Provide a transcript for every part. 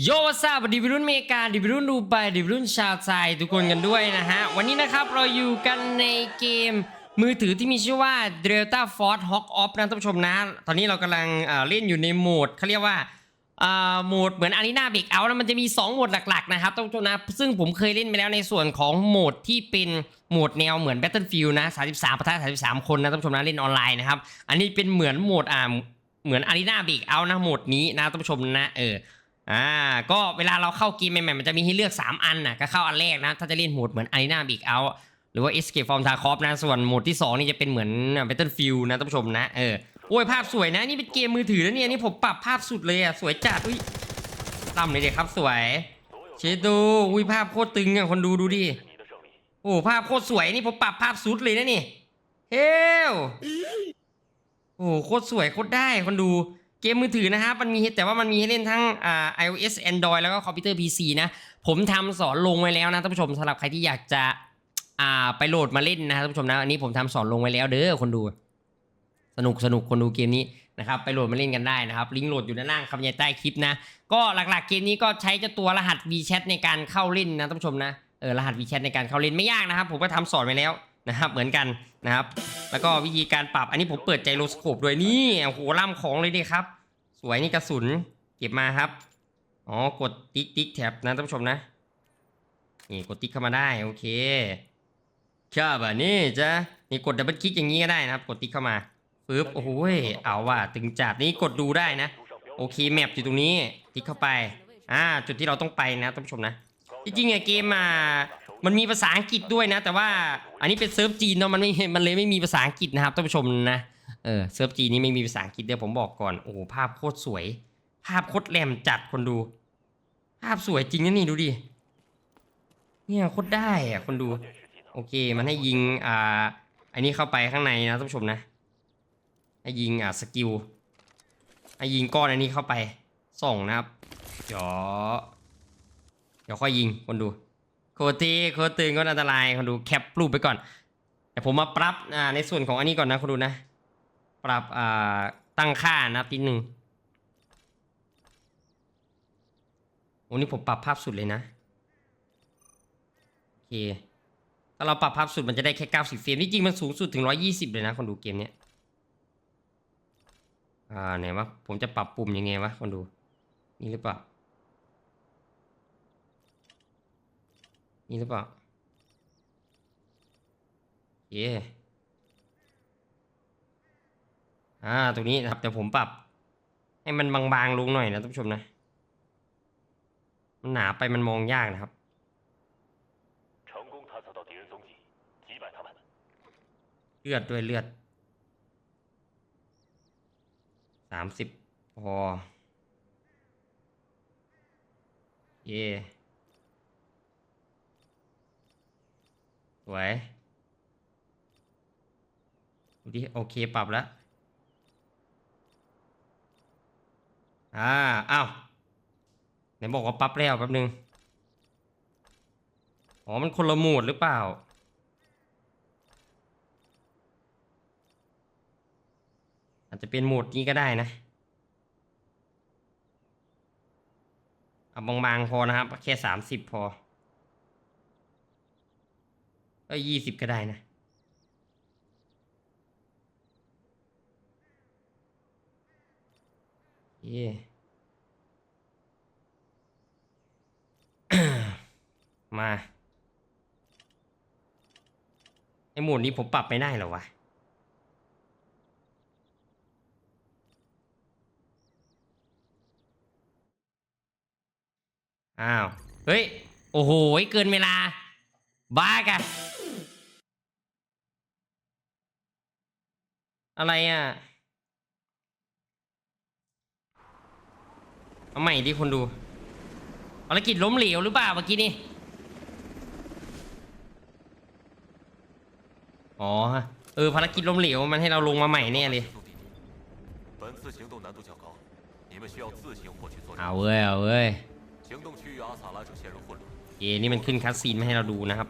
โยซาบดีวิรุ่นเมกาดีวิรุ่นดูไบดีวิรุ่นชาวไทยทุกคนกันด้วยนะฮะ วันนี้นะครับเราอยู่กันในเกมมือถือที่มีชื่อว่า Delta Force Hawk Off นะท่านผู้ชมนะ ตอนนี้เรากำลังเล่นอยู่ในโหมดเขาเรียกว่าโหมดเหมือนอารีนาเบรกเอาท์นะมันจะมี 2 โหมดหลัก ๆ นะครับท่านผู้ชมนะ ซึ่งผมเคยเล่นไปแล้วในส่วนของโหมดที่เป็นโหมดแนวเหมือน Battlefield นะ 33ประทะ33 คนนะท่านผู้ชมนะเล่นออนไลน์นะครับ อันนี้เป็นเหมือนโหมดอ่าเหมือนอารีนาเบรกเอานะโหมดนี้นะท่านผู้ชมนะเออ อ่าก็เวลาเราเข้าเกมใหม่ๆมันจะมีให้เลือก 3 อันนะก็เข้าอันแรกนะ ถ้าจะเล่นโหมดเหมือน Arena Big Out หรือว่า Escape from Tarkov นะ ส่วนโหมดที่ 2 นี่จะเป็นเหมือน Battlefield นะท่านผู้ชมนะเออโอ้ยภาพสวยนะ นี่เป็นเกมมือถือแล้วเนี่ยนี่ผมปรับภาพสุดเลยอะสวยจัดอุ้ยต่ำเลยเด็กครับสวยเชดูอุ้ยภาพโคตรตึงอะคนดูดูดิโอ้ภาพโคตรสวยนี่ผมปรับภาพสุดเลยนะนี่เฮลโอ้โคตรสวยโคตรได้คนดู เกมมือถือนะครับมันมีแต่ว่ามันมีให้เล่นทั้งอ่า iOS Android แล้วก็คอมพิวเตอร์ PC นะ ผมทำสอนลงไว้แล้วนะท่านผู้ชมสำหรับใครที่อยากจะอ่าไปโหลดมาเล่นนะท่านผู้ชมนะอันนี้ผมทำสอนลงไว้แล้วเด้อคนดู สนุกสนุกคนดูเกมนี้นะครับไปโหลดมาเล่นกันได้นะครับ ลิงก์โหลดอยู่ด้านล่างคำใต้คลิปนะ ก็หลักๆเกมนี้ก็ใช้เจ้าตัวรหัส VChat ในการเข้าเล่นนะท่านผู้ชมนะเออรหัส VChat ในการเข้าเล่นไม่ยากนะครับ ผมก็ทำสอนไว้แล้วนะครับเหมือนกันนะครับ แล้วก็วิธีการปรับอันนี้ผมเปิดใจโรสโคปด้วยนี่โอ้โหล่ำของเลยดิครับ สวยนี่กระสุน เก็บมาครับ อ๋อ กดติ๊กติ๊กแท็บนะท่านผู้ชมนะ นี่กดติ๊กเข้ามาได้ โอเคครับอะนี่จ้ะนี่กดดับเบิลคลิกอย่างนี้ก็ได้นะครับ กดติ๊กเข้ามาปึ๊บโอ้โหยเอาว่ะตึงจัดนี่กดดูได้นะ โอเคแมปอยู่ตรงนี้ติ๊กเข้าไป อ่า จุดที่เราต้องไปนะท่านผู้ชมนะ จริงๆไงเกมอะมันมีภาษาอังกฤษด้วยนะ แต่ว่าอันนี้เป็นเซิร์ฟจีนเนาะมันไม่มันเลยไม่มีภาษาอังกฤษนะครับท่านผู้ชมนะ เออเซิร์ฟจีนนี่ไม่มีภาษาอังกฤษเดี๋ยวผมบอกก่อนโอ้ภาพโคตรสวย ภาพโคตรแหลมจัดคนดู ภาพสวยจริงนะนี่ดูดิเนี่ยโคตรได้อะคนดู โอเค มันให้ยิงอ่าอันนี้เข้าไปข้างในนะท่านผู้ชมนะให้ยิงอ่าสกิลให้ยิงก้อนอันนี้เข้าไปส่งนะครับเดี๋ยวเดี๋ยวค่อยยิงคนดูโคตรเทโคตรตึงก็อันตรายคนดูแคปรูปไปก่อนแต่ผมมาปรับอ่าในส่วนของอันนี้ก่อนนะคนดูนะ ปรับอ่าตั้งค่านะทีหนึ่งโอ้นี่ผมปรับภาพสุดเลยนะโอเคถ้าเราปรับภาพสุดมันจะได้แค่ 90 เฟรมที่จริงมันสูงสุดถึง 120 เลยนะคนดูเกมเนี้ยอ่าไหนวะผมจะปรับปุ่มยังไงวะคนดู นี่หรือเปล่านี่หรือเปล่าเย่ อ่าตรงนี้นะครับเดี๋ยวผมปรับ ให้มันบางๆลงหน่อยนะท่านผู้ชมนะ มันหนาไปมันมองยากนะครับเลือดด้วยเลือดสามสิบพอเย่สวยดูดิโอเคปรับแล้ว อ่าอ้าวไหนบอกว่าปรับแล้วแป๊บนึง อ๋อ มันคนละโหมดหรือเปล่า อาจจะเป็นโหมดนี้ก็ได้นะเอาบางๆพอนะครับ แค่สามสิบพอเอ้ยยี่สิบก็ได้นะ เย่มาไอหมดนี้ผมปรับไม่ได้หรอวะอ้าว เฮ้ย โอ้โห เกินเวลา บ้ากันอะไรอะ เอาใหม่ดิคนดูภารกิจล้มเหลวหรือเปล่าเมื่อกี้นี่อ๋อเออภารกิจล้มเหลวมันให้เราลงมาใหม่เนี่ยเลยเอาเว้ยเอาเว้ยเอนี่มันขึ้นคัสซีนมาให้เราดูนะครับ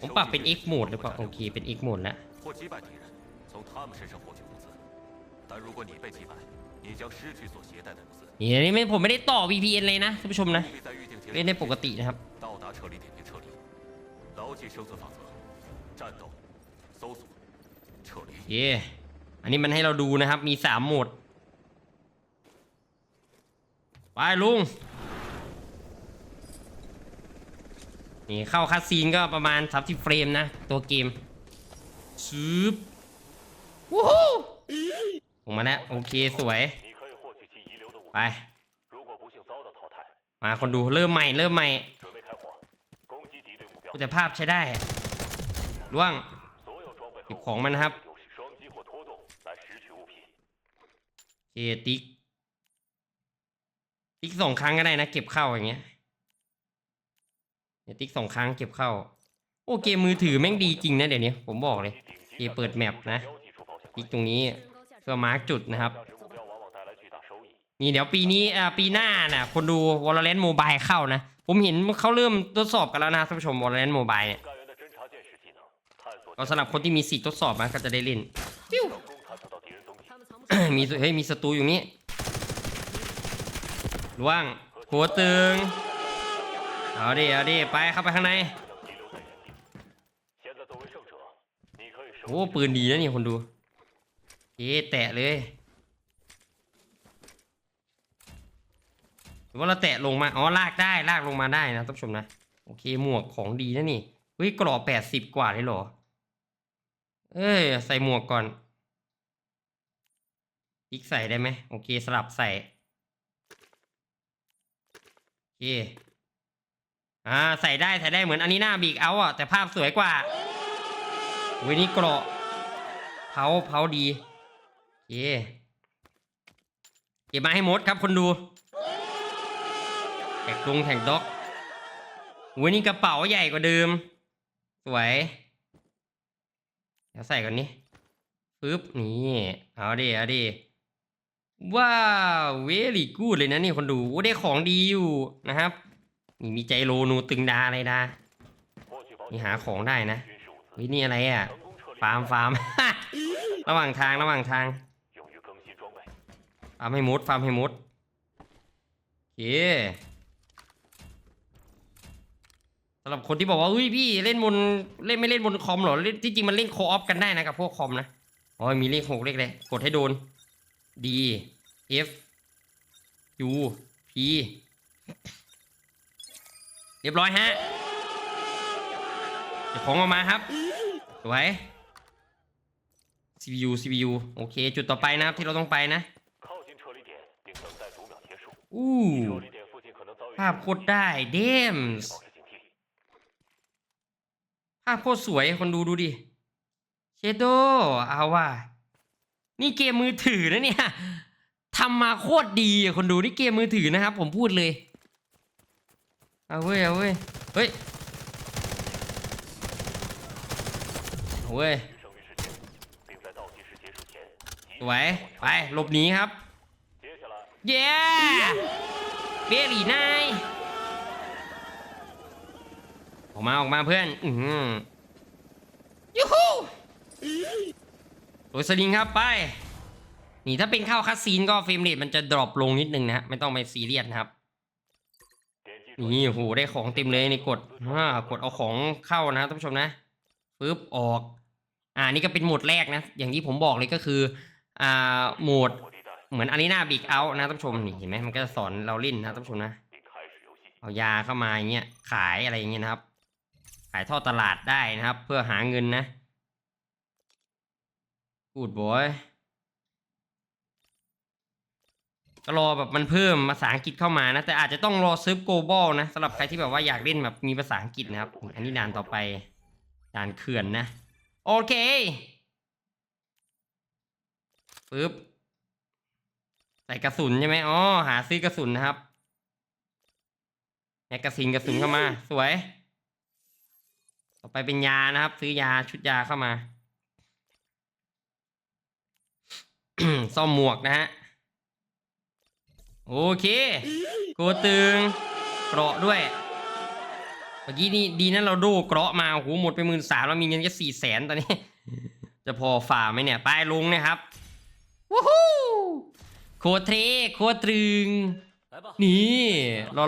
ผมปรับเป็น X โหมดหรือเปล่าโอเคเป็น X โหมดแล้ว เนี่นี่ไม่ผมไม่ได้ต่อ VPN เลยนะท่านผู้ชมนะเล่นได้ปกตินะครับเย่อันนี้มันให้เราดูนะครับมีสามโหมด ไปลุง นี่เข้าคัสซีนก็ประมาณ 30 เฟรมนะ ตัวเกมซื้อวู้ฮู้ ผมมาแล้วโอเคสวย ไป มาคนดูเริ่มใหม่เริ่มใหม่คุณภาพใช้ได้ล่วงเก็บของมันนะครับเคติ๊กติ๊กสองครั้งก็ได้นะ เก็บเข้าอย่างเงี้ยเติ๊กสองครั้งเก็บเข้า โอเคมือถือแม่งดีจริงนะเดี๋ยวนี้ผมบอกเลยเกเปิดแมปนะติ๊กตรงนี้ สมาร์กจุดนะครับ นี่เดี๋ยวปีนี้อ่าปีหน้านะคนดูวอลเลนต์โมบายเข้านะ ผมเห็นเขาเริ่มทดสอบกันแล้วนะท่านผู้ชมวอลเลนต์โมบายเนี่ยก็สำหรับคนที่มีสิทธิทดสอบนะก็จะได้เล่นมีเฮ้ยมีศัตรูอยู่นี่ล่วงหัวตึงเอาดิเอาดิไปเข้าไปข้างในโอ้ปืนดีนะนี่คนดู เอ๊แตะเลยหรือว่าเราแตะลงมาอ๋อลากได้ลากลงมาได้นะท่านผู้ชมนะโอเคหมวกของดีนะนี่เฮ้ยกรอบแปดสิบกว่าเลยเหรอ เอ้ยใส่หมวกก่อนติ๊กใส่ได้ไหมโอเคสลับใส่โอเคอ่าใส่ได้ใส่ได้เหมือนอันนี้หน้าบีกเอาอะแต่ภาพสวยกว่าเว้ยนี่เกราะเผาเผาดี เคเก็บมาให้หมดครับคนดูแข่งลุงแข่งด็อกวันนี้กระเป๋าใหญ่กว่าเดิม สวย เดี๋ยวใส่ก่อนนี้ปึ๊บ นี่ เอาดิ เอาดิ ว้าวเวลี่กูดเลยนะนี่คนดูโอ้ได้ของดีอยู่นะครับ นี่มีใจโลนูตึงดาอะไรดา นี่หาของได้นะวินี่อะไรอะ ฟาร์มฟาร์ม ระหว่างทางระหว่างทาง ฟาร์มให้มดฟาร์มให้มดโอเคสำหรับคนที่บอกว่าเฮ้ยพี่เล่นบนเล่นไม่เล่นบนคอมหรอเล่นที่จริงมันเล่นโคออฟกันได้นะกับพวกคอมนะอ๋อมีเลขหกเลขเลยกดให้โดน D F U P เรียบร้อยฮะเดี๋ยวของออกมาครับสวย CPU CPU โอเค จุดต่อไปนะครับที่เราต้องไปนะ อู้ภาพโคตรได้เดมส์ภาพโคตรสวยคนดูดูดิเชโดเอาว่า นี่เกมมือถือนะเนี่ยทำมาโคตรดีคนดูนี่เกมมือถือนะครับ ผมพูดเลย เอาเว้ยเอาเว้ยเฮ้ยเอาเว้ยสวยไปหลบหนีครับ เย้เ Very nice! ออกมาออกมาเพื่อน อืมยูฮูโรสลินครับไป นี่ถ้าเป็นข้าวคาสซีนก็เฟรมเรทมันจะดรอปลงนิดนึงนะฮะ ไม่ต้องไปซีเรียสครับ นี่โหได้ของเต็มเลยนี่กดอ่ากดเอาของเข้านะท่านผู้ชมนะปึ๊บออก อ่านี่ก็เป็นโหมดแรกนะ อย่างที่ผมบอกเลยก็คือ อ่าโหมด เหมือนอารีนาบีกเอานะท่านผู้ชมนี่เห็นไหมมันก็จะสอนเราเล่นนะท่านผู้ชมนะเอายาเข้ามาอย่างเงี้ยขายอะไรอย่างเงี้ยนะครับ ขายทอดตลาดได้นะครับ เพื่อหาเงินนะอูดบอยก็รอแบบมันเพิ่มภาษาอังกฤษเข้ามานะ แต่อาจจะต้องรอซื้อ global นะสำหรับใครที่แบบว่าอยากเล่นแบบมีภาษาอังกฤษนะครับ อันนี้ด่านต่อไปด่านเขื่อนนะ โอเคปึ๊บ ใส่กระสุนใช่ไหมอ๋อหาซื้อกระสุนนะครับแมกกาซีนกระสุนเข้ามา สวย ต่อไปเป็นยานะครับ ซื้อยาชุดยาเข้ามาซ่อมหมวกนะฮะ โอเคโกตึงเกราะด้วย เมื่อกี้นี่ดีนะเราโดเกราะมาโอ้โหหมดไปหมื่นสามแล้วมีเงินแค่สี่แสนตอนนี้ จะพอฝ่าไหมเนี่ย ไปลุงนะครับ วู้ฮู้ คคตรเทโคตรตรึง，นี่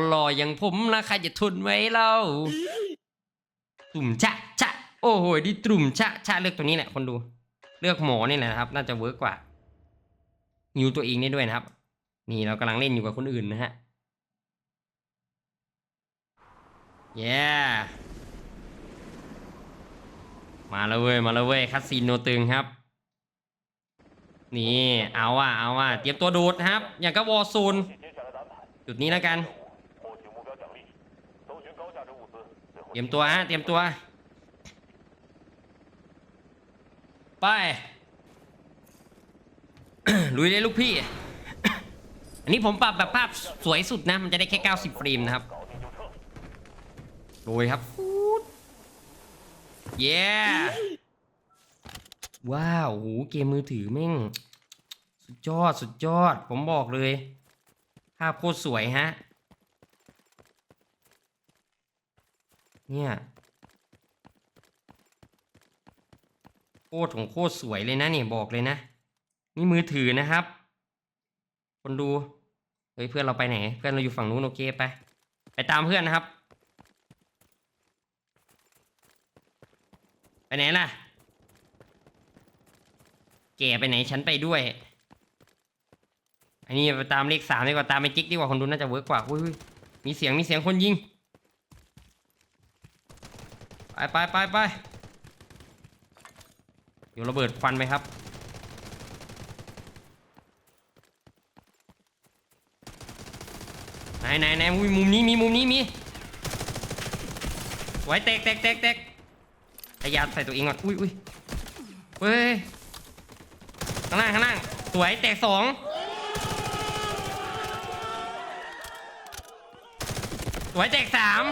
หล่อๆอย่างผมนะใครจะทนไว้เล่าตุ่มชะชะโอ้โหดิตุ่มชะชะเลือกตัวนี้แหละคนดู เลือกหมอนี่แหละนะครับ น่าจะเวิร์กกว่าฮิวตัวเองได้ด้วยนะครับ นี่เรากำลังเล่นอยู่กับคนอื่นนะฮะเย้มาแล้วเว้ยมาแล้วเว้ยคัสซีนโนตึงครับ นี่เอาอะเอาอะเตรียมตัวโดดนะครับ อย่างกับวอซูนจุดนี้แล้วกันเตรียมตัวฮะเตรียมตัว ไป ลุยเลยลูกพี่ อันนี้ผมปรับแบบภาพสวยสุดนะ มันจะได้แค่ 90เฟรมนะครับโดยครับฟูดเย้ ว้าวโหเกมมือถือแม่ง สุดยอดสุดยอด ผมบอกเลย ภาพโคตรสวยฮะ เนี่ยโคตรของโคตรสวยเลยนะเนี่ยบอกเลยนะ นี่มือถือนะครับ คนดู เฮ้ยเพื่อนเราไปไหน เพื่อนเราอยู่ฝั่งนู้นโอเคไป ไปตามเพื่อนนะครับ ไปไหนล่ะ แกไปไหนฉันไปด้วย อันนี้ไปตามเลขสามดีกว่าตามไปจิ๊กดีกว่าคนดูน่าจะเวิร์กกว่าอุ้ยมีเสียงมีเสียงคนยิง ไปไปไปไปเดี๋ยวระเบิดฟันไปครับไหนไหนไหนอุ้ยมุมนี้มีมุมนี้มีไว้แตกแตกแตกแตกพยายามใส่ตัวเองก่อนอุ้ยอุ้ยเฮ้ย ข้างล่างข้างล่างสวยแตกสองสวยแตกสาม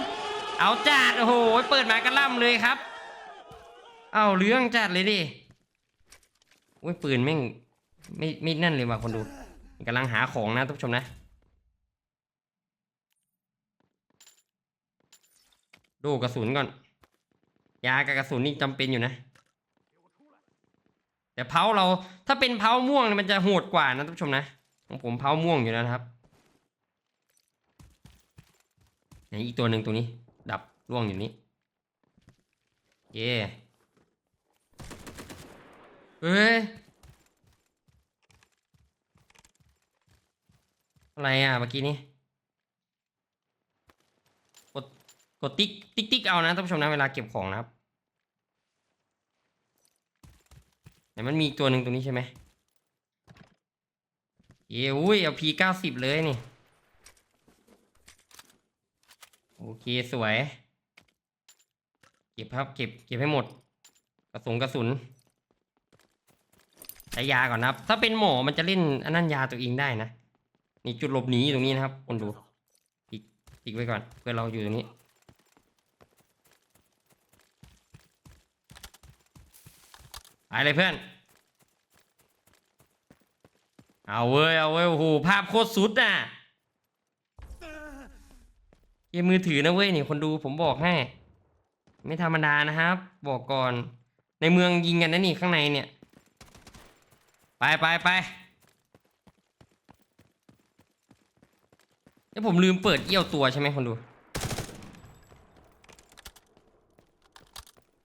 เอาจัดโอ้โหเปิดมากระล่ำเลยครับ เอาเรื่องจัดเลยดิโอ้ยปืนแม่งไม่ไม่นั่นเลยว่ะคนดูกำลังหาของนะทุกผู้ชมนะดูกระสุนก่อน ยากับกระสุนนี่จำเป็นอยู่นะ แต่เพาเราถ้าเป็นเพาม่วงมันจะโหดกว่านะท่านผู้ชมนะของผมเพาม่วงอยู่แล้วนะครับไหนอีกตัวหนึ่งตัวนี้ ดับร่วงอยู่นี้เย่เฮ้ยอะไรอะเมื่อกี้นี้ กดกดติ๊กติ๊กติ๊กเอานะท่านผู้ชมนะเวลาเก็บของนะครับ ไหนมันมีอีกตัวหนึ่งตรงนี้ใช่ไหมเย้อุ้ยเอาพีเก้าสิบเลยนี่ โอเคสวย เก็บครับเก็บเก็บให้หมด กระสุนกระสุนใช้ยาก่อนนะครับ ถ้าเป็นหมอมันจะเล่นอันนั้นยาตัวเองได้นะ นี่จุดหลบหนีอยู่ตรงนี้นะครับคนดูติ๊กติ๊กไว้ก่อนเพื่อเราอยู่ตรงนี้ ไป เลยเพื่อน เอาเว้ย เอาเว้ย โอ้โห ภาพโคตรสุดอะเกมมือถือนะเว้ยนี่คนดูผมบอกให้ ไม่ธรรมดานะครับ บอกก่อน ในเมืองยิงกันนะนี่ข้างในเนี่ย ไปไปไปแล้วผมลืมเปิดเอี้ยวตัวใช่ไหมคนดู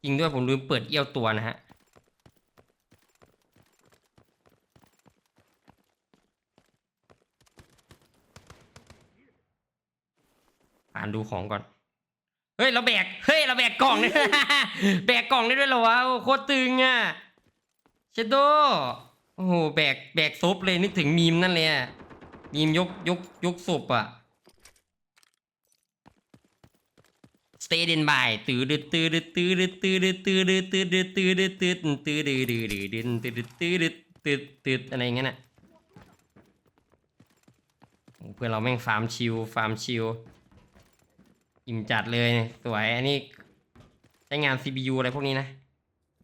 จริงด้วยผมลืมเปิดเอี้ยวตัวนะฮะ อ่านดูของก่อน เฮ้ยเราแบก เฮ้ยเราแบกกล่องเนี่ยแบกกล่องได้ด้วยเหรอวะโคตรตึงอะเชโดโอ้โหแบกแบกซบเลยนึกถึงมีมนั่นเลยอะมีมยกยกยกศพอะ stay in by ตื้อดืดตื้อดืดตื้อดืดตื้อดืดตื้อดืดตื้อดืดตื้อดืดตื้อดืดตื้อดืดตื้อดืดตื้อดืดตื้อดืดตื้อดืดอะไรเงี้ยน่ะเพื่อนเราแม่งฟาร์มชิลฟาร์มชิล อิ่มจัดเลยสวยอันนี้ใช้งาน CPU อะไรพวกนี้นะ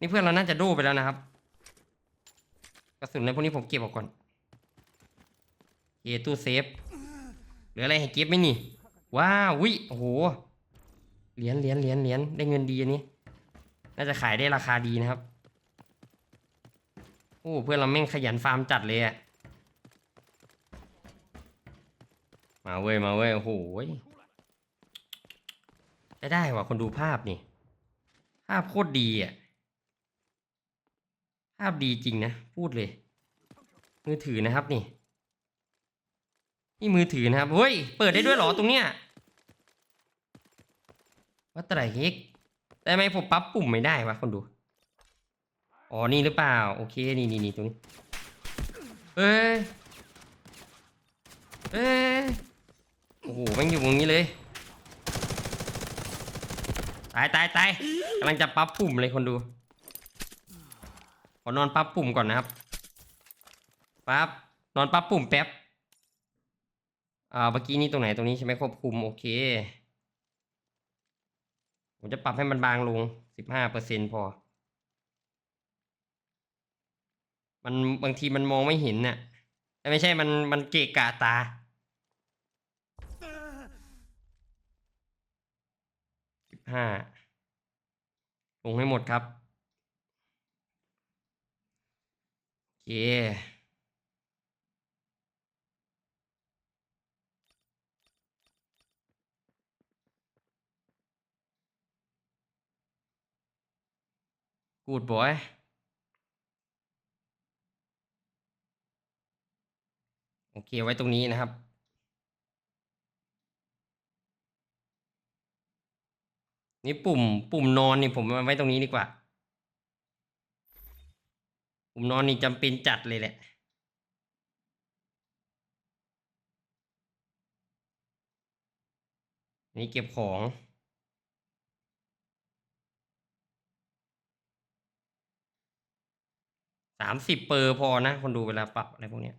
นี่เพื่อนเราน่าจะโดไปแล้วนะครับ กระสุนในพวกนี้ผมเก็บออกก่อนเอตู้เซฟเหลืออะไรให้เก็บไหมนี่ ว้าววิโอ้โหเหรียญเหรียญเหรียญเหรียญได้เงินดีอันนี้ น่าจะขายได้ราคาดีนะครับโอ้เพื่อนเราแม่งขยันฟาร์มจัดเลยอะมาเว้ยมาเว้ยโอ้โห ยได้ได้ว่ะคนดูภาพนี่ ภาพโคตรดีอะ ภาพดีจริงนะ พูดเลย มือถือนะครับนี่ นี่มือถือนะครับ เฮ้ย เปิดได้ด้วยเหรอตรงเนี้ยว่าแต่เฮกแต่ทำไมผมปรับปุ่มไม่ได้วะคนดู อ๋อ นี่หรือเปล่า โอเค นี่นี่นี่ตรงนี้ เอ้ย เอ้ย โอ้โหม่งอยู่ตรงนี้เลยายตายตายกำลังจะปรับปุ่มเลยคนดูขอนอนปรับปุ่มก่อนนะครับปั๊บนอนปรับปุ่มแป๊บอ่าเมื่อกี้นี่ตรงไหนตรงนี้ใช่ไหมควบคุมโอเค ผมจะปรับให้มันบางลงสิบห้าเปอร์เซ็นพอ มันบางทีมันมองไม่เห็นน่ะเอ้ยไม่ใช่มันมันเกะกะตา สิบ ห้าลงให้หมดครับ โอเค กูดบอยโอเคไว้ตรงนี้นะครับ นี่ปุ่ม ปุ่มนอนนี่ผมเอาไว้ตรงนี้ดีกว่า ปุ่มนอนนี่จำเป็นจัดเลยแหละนี่เก็บของสามสิบเปอร์พอนะ คนดูเวลาปรับอะไรพวกเนี้ย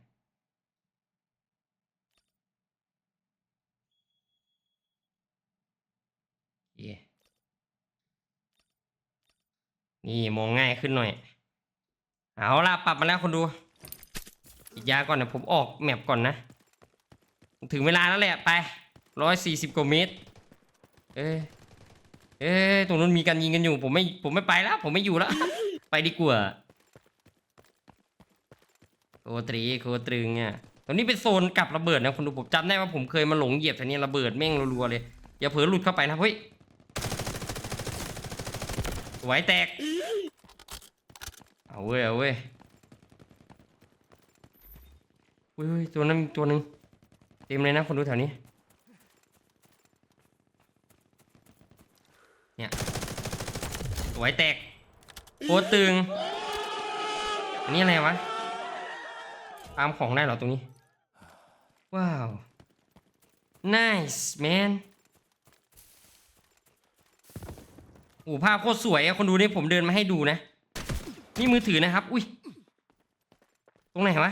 โอเค นี่มองง่ายขึ้นหน่อย เอาล่ะปรับมาแล้วคนดูอีกยาก่อนนะผมออกแมปก่อนนะ ถึงเวลาแล้วแหละไปร้อยสี่สิบกว่าเมตร เอ้ยเอ้ยตรงนู้นมีการยิงกันอยู่ ผมไม่ผมไม่ไปแล้ว ผมไม่อยู่แล้ว ไปดีกว่าโคตรีโคตรึงอะตรงนี้เป็นโซนกับระเบิดนะคุณดูผมจำได้ว่าผมเคยมาหลงเหยียบแถวนี้ระเบิดแม่งรัวๆเลย อย่าเผลอหลุดเข้าไปนะเฮ้ยสวยแตก เอาเว้ยเอาเว้ยเว้ยเว้ยตัวนั้นตัวหนึ่งเต็มเลยนะคนดูแถวนี้ เนี่ยสวยแตกโคตรตึง อันนี้อะไรวะตามของได้เหรอตรงนี้ ว้าว nice man โอ้ภาพโคตรสวยอะคนดูนี่ผมเดินมาให้ดูนะ นี่มือถือนะครับ อุ้ย ตรงไหนวะ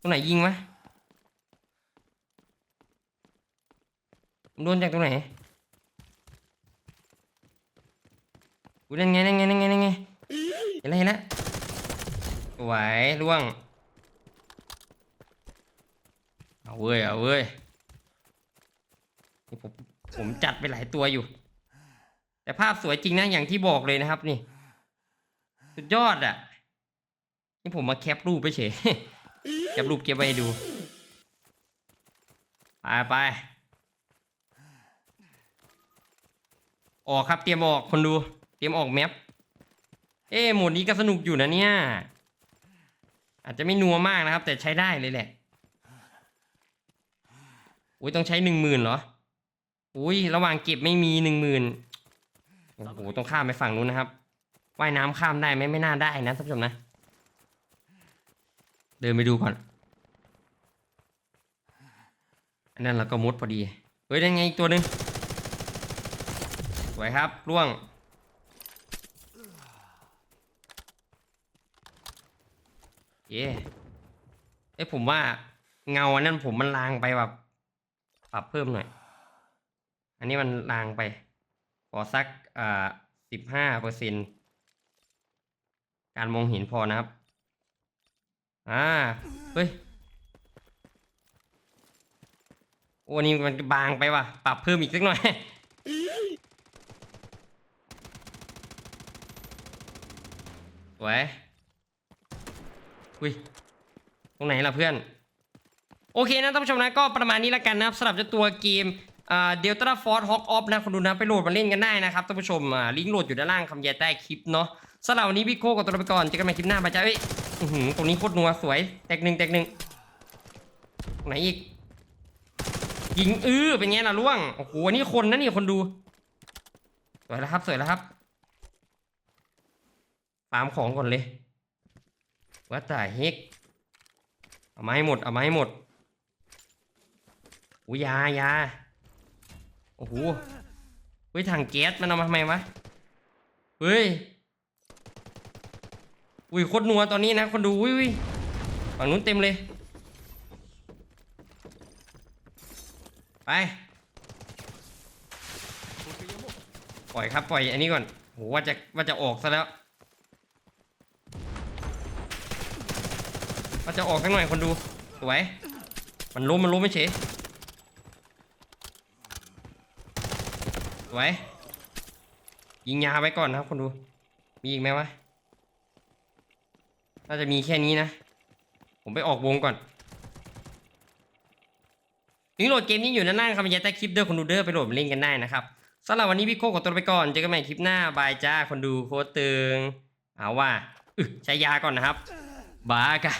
ตรงไหนยิงวะโดนจากตรงไหนอุ้ยนั่นไงนั่นไงนั่นไงนั่นไงเห็นแล้วเห็นแล้วสวยล่วง เอาเว้ย เอาเว้ย ผมผมจัดไปหลายตัวอยู่ แต่ภาพสวยจริงนะ อย่างที่บอกเลยนะครับนี่ สุดยอดอะ นี่ผมมาแคปรูปไปเฉย แคปรูปเก็บไว้ให้ดู ไปไป ออกครับเตรียมออกคนดู เตรียมออกแมป เอ้โหมดนี้ก็สนุกอยู่นะเนี่ย อาจจะไม่นัวมากนะครับ แต่ใช้ได้เลยแหละอุ้ยต้องใช้หนึ่งหมื่นเหรอ อุ้ยระหว่างเก็บไม่มีหนึ่งหมื่นโอ้โหต้องข้ามไปฝั่งนู้นนะครับ ว่ายน้ำข้ามได้ไหมไม่น่าได้นะท่านผู้ชมนะ เดินไปดูก่อน อันนั้นเราก็มุดพอดี เฮ้ยได้ไงอีกตัวหนึ่งสวยครับล่วง เย้เอ้ผมว่าเงาอันนั้นผมมันลางไปแบบปรับเพิ่มหน่อย อันนี้มันลางไปขอสักอ่าสิบห้าเปอร์เซ็น การมองเห็นพอนะครับ อ่า เฮ้ย โอ้นี่มันบางไปว่ะ ปรับเพิ่มอีกสักหน่อย สวย อุ้ย ตรงไหนล่ะเพื่อน โอเคนะท่านผู้ชมนะก็ประมาณนี้ละกันนะครับสำหรับเจ้าตัวเกม เดลต้าฟอร์ดฮอกออฟนะคนดูนะไปโหลดมาเล่นกันได้นะครับท่านผู้ชมลิงก์โหลดอยู่ด้านล่างคำแยใต้คลิปเนาะสำหรับวันนี้พี่โคกับตัวไปก่อนเจอกันใหม่คลิปหน้าบายจ้าเอ้ยหือตรงนี้โคตรนัวสวยแตกหนึ่งแตกหนึ่งตรงไหนอีกยิงอื้อเป็นไงล่ะล่วงโอ้โหนี่คนนะนี่คนดู สวยแล้วครับสวยแล้วครับฟามของก่อนเลยว่าแต่เฮกเอามาให้หมดเอามาให้หมดอุยยายา อ้โหเฮ้ยถังแก๊สมันเอามาทำไมวะเฮ้ยอุ้ยโคตรนัวตอนนี้นะ คนดูอุ้ยฝั่งนู้นเต็มเลย ไป ปล่อยครับปล่อยอันนี้ก่อนโหว่าจะว่าจะออกซะแล้วว่าจะออกสักหน่อยคนดูสวยมันล้มมันล้มไม่เฉย สวยยิงยาไว้ก่อนนะครับคนดู มีอีกไหมวะ น่าจะมีแค่นี้นะ ผมไปออกวงก่อนลิงโหลดเกมนี้อยู่ด้านล่างคำบรรยายใต้คลิปเด้อคนดูเด้อไปโหลดมาเล่นกันได้นะครับสำหรับวันนี้พี่โคขอตัวไปก่อน เจอกันใหม่คลิปหน้า บายจ้าคนดูโคตรตึง เอาว่าใช้ยาก่อนนะครับ บากะ